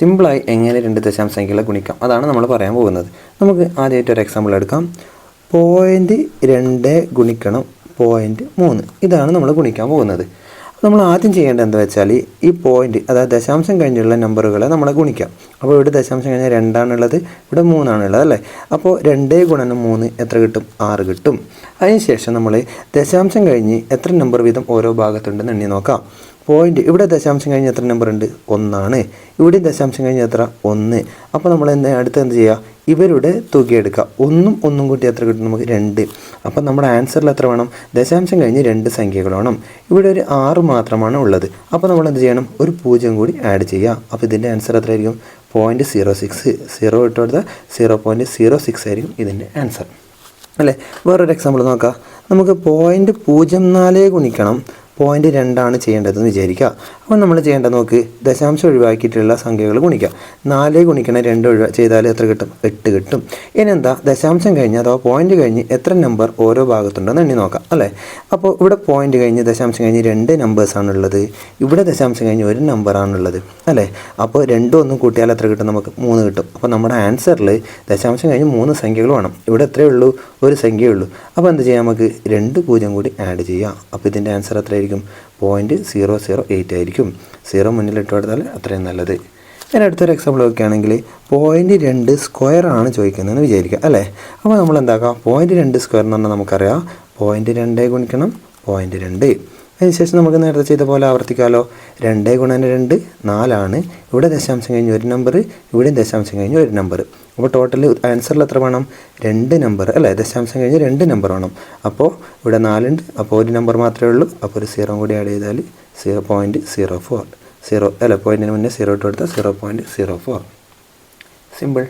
സിമ്പിളായി എങ്ങനെ രണ്ട് ദശാംശങ്ങളെ ഗുണിക്കാം? അതാണ് നമ്മൾ പറയാൻ പോകുന്നത്. നമുക്ക് ആദ്യമായിട്ട് ഒരു എക്സാമ്പിൾ എടുക്കാം. പോയിന്റ് രണ്ട് ഗുണിക്കണം പോയിന്റ് മൂന്ന്. ഇതാണ് നമ്മൾ ഗുണിക്കാൻ പോകുന്നത്. നമ്മൾ ആദ്യം ചെയ്യേണ്ടത് എന്താ വെച്ചാൽ ഈ പോയിന്റ് അതായത് ദശാംശം കഴിഞ്ഞുള്ള നമ്പറുകളെ നമ്മൾ ഗുണിക്കാം. അപ്പോൾ ഇവിടെ ദശാംശം കഴിഞ്ഞാൽ രണ്ടാണുള്ളത് ഇവിടെ മൂന്നാണുള്ളത് അല്ലേ? അപ്പോൾ രണ്ട് ഗുണനം മൂന്ന് എത്ര കിട്ടും? ആറ് കിട്ടും. അതിനുശേഷം നമ്മൾ ദശാംശം കഴിഞ്ഞ് എത്ര നമ്പർ വീതം ഓരോ ഭാഗത്തുണ്ടെന്ന് എണ്ണി നോക്കാം. പോയിന്റ് ഇവിടെ ദശാംശം കഴിഞ്ഞ് എത്ര നമ്പർ ഉണ്ട്? ഒന്നാണ്. ഇവിടെ ദശാംശം കഴിഞ്ഞ് എത്ര? ഒന്ന്. അപ്പോൾ നമ്മൾ എന്താ അടുത്ത് എന്ത് ചെയ്യുക? ഇവരുടെ തുക എടുക്കുക ഒന്നും ഒന്നും കൂട്ടി എത്ര കിട്ടും നമുക്ക്? രണ്ട്. അപ്പം നമ്മുടെ ആൻസറിൽ എത്ര വേണം? ദശാംശം കഴിഞ്ഞ് രണ്ട് സംഖ്യകൾ വേണം. ഇവിടെ ഒരു ആറ് മാത്രമാണ് ഉള്ളത്. അപ്പോൾ നമ്മൾ എന്ത് ചെയ്യണം? ഒരു പൂജ്യം കൂടി ആഡ് ചെയ്യുക അപ്പോൾ ഇതിന്റെ ആൻസർ എത്രയായിരിക്കും? പോയിന്റ് സീറോ സിക്സ് സീറോ ഇട്ട് കൊടുത്താൽ സീറോ പോയിന്റ് സീറോ സിക്സ് ആയിരിക്കും ഇതിന്റെ ആൻസർ അല്ലേ? വേറൊരു എക്സാമ്പിൾ നോക്കാം. നമുക്ക് പോയിന്റ് പൂജ്യം നാല് ഗുണിക്കണം. പോയിന്റ് രണ്ടാണ് ചെയ്യേണ്ടതെന്ന് വിചാരിക്കുക. അപ്പോൾ നമ്മൾ ചെയ്യേണ്ടത് നോക്ക് ദശാംശം ഒഴിവാക്കിയിട്ടുള്ള സംഖ്യകൾ ഗുണിക്കുക നാല് ഗുണിക്കണം രണ്ട് ഒഴിവാ ചെയ്താൽ എത്ര കിട്ടും? എട്ട് കിട്ടും. ഇനി എന്താ ദശാംശം കഴിഞ്ഞ് അഥവാ പോയിന്റ് കഴിഞ്ഞ് എത്ര നമ്പർ ഓരോ ഭാഗത്തുണ്ടെന്ന് എണ്ണി നോക്കാം അല്ലേ? അപ്പോൾ ഇവിടെ പോയിന്റ് കഴിഞ്ഞ് ദശാംശം കഴിഞ്ഞ് രണ്ട് നമ്പേഴ്സാണുള്ളത് ഇവിടെ ദശാംശം കഴിഞ്ഞ് ഒരു നമ്പറാണുള്ളത് അല്ലേ? അപ്പോൾ രണ്ടും ഒന്നും കൂട്ടിയാൽ എത്ര കിട്ടും നമുക്ക്? മൂന്ന് കിട്ടും. അപ്പോൾ നമ്മുടെ ആൻസറിൽ ദശാംശം കഴിഞ്ഞ് മൂന്ന് സംഖ്യകൾ വേണം. ഇവിടെ എത്രയേ ഉള്ളൂ? ഒരു സംഖ്യയേ ഉള്ളൂ. അപ്പോൾ എന്ത് ചെയ്യാം നമുക്ക്? രണ്ട് പൂജ്യം കൂടി ആഡ് ചെയ്യാം. അപ്പോൾ ഇതിന്റെ ആൻസർ എത്രയായിരിക്കും? പോയിന്റ് സീറോ സീറോ എയ്റ്റ് ആയിരിക്കും. സീറോ മുന്നിൽ ഇട്ട് കൊടുത്താൽ അത്രയും നല്ലത്. ഞാൻ അടുത്തൊരു എക്സാമ്പിൾ നോക്കുകയാണെങ്കിൽ പോയിന്റ് രണ്ട് സ്ക്വയർ ആണ് ചോദിക്കുന്നതെന്ന് വിചാരിക്കുക അല്ലേ? അപ്പോൾ നമ്മൾ എന്താക്കാം? പോയിന്റ് രണ്ട് സ്ക്വയർ എന്ന് പറഞ്ഞാൽ നമുക്കറിയാം. പോയിന്റ് രണ്ട് ഗുണിക്കണം പോയിന്റ് രണ്ട്. അതിനുശേഷം നമുക്ക് നേരത്തെ ചെയ്ത പോലെ ആവർത്തിക്കാമല്ലോ രണ്ട് ഗുണന രണ്ട് നാലാണ്. ഇവിടെ ദശാംശം കഴിഞ്ഞ് ഒരു നമ്പർ ഇവിടെയും ദശാംശം കഴിഞ്ഞ് ഒരു നമ്പർ അപ്പോൾ ടോട്ടൽ ആൻസറിൽ എത്ര വേണം? രണ്ട് നമ്പർ അല്ലേ? ദശാംശം കഴിഞ്ഞ് രണ്ട് നമ്പർ വേണം. അപ്പോൾ ഇവിടെ നാലുണ്ട്. അപ്പോൾ ഒരു നമ്പർ മാത്രമേ ഉള്ളൂ. അപ്പോൾ ഒരു സീറോ കൂടി ആഡ് ചെയ്താൽ zero point zero four zero അല്ല പോയിന്റിന് മുന്നേ സീറോ ഇട്ട് കൊടുത്താൽ zero point zero four simple